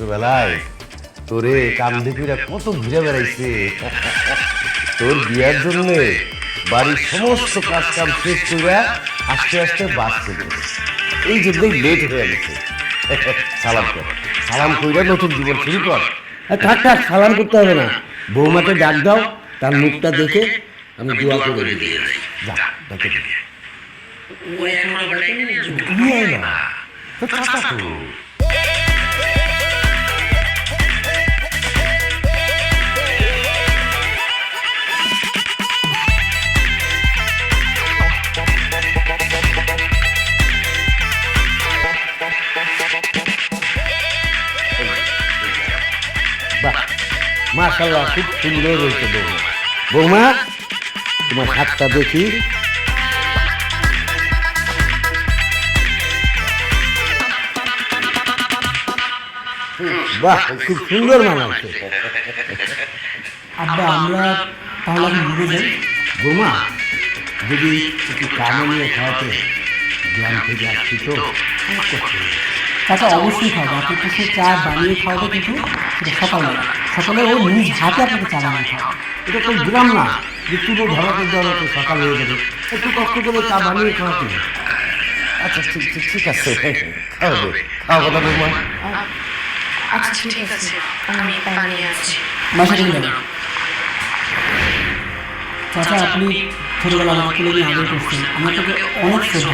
ছোটবেলায় তোরে কত ঘুরে বেড়াইছে। তোর বিয়ার জন্য বাড়ির সমস্ত কাজ কাম শেষ করে আস্তে আস্তে বাস চলে এই জন্যই লেট হয়ে গেছে। সালাম কর। সালাম কইরা নতুন জীবন শুরু কর। থাক থাক সালাম করতে হবে না। বৌমাকে ডাক দাও তার মুখটা দেখে আমি দোয়া করে দিয়ে যা ডেকে দে। ওই এখনও বলেনি ঘুমিয়ে আয় না। তো। বাহ মাশাল্লাহ খুব সুন্দর হয়েছে বৌমা বৌমা তোমার হাতটা দেখি। বাহ খুব সুন্দর মানাচ্ছে। আব্বা আমরা তাহলে এখন ঘুরে যাই। বৌমা যদি একটু কামে নিয়ে খাওয়াতে গ্রাম থেকে আসছি তো কষ্ট চাচা অবশ্যই খাওয়াবে আপনাকে সে চা বানিয়ে খাওয়াবে কিন্তু সেটা সকালবেলা সকালে ও নিজ হাতে আপনাকে চা বানিয়ে খাওয়াবে। এটা তো গ্রাম না। যে তুলো ধরাতে দেওয়ার তো সকাল হয়ে যাবে। একটু কষ্ট করে চা বানিয়ে খাওয়াতে আচ্ছা ঠিক ঠিক ঠিক আছে। খাওয়াবে। খাওয়াবো না আচ্ছা ঠিক আছে। আমি বানিয়ে আছি চাচা আপনি ছোটবেলা আমাকে নিয়ে আদর করছেন। আমার তোকে অনেক শ্রদ্ধা।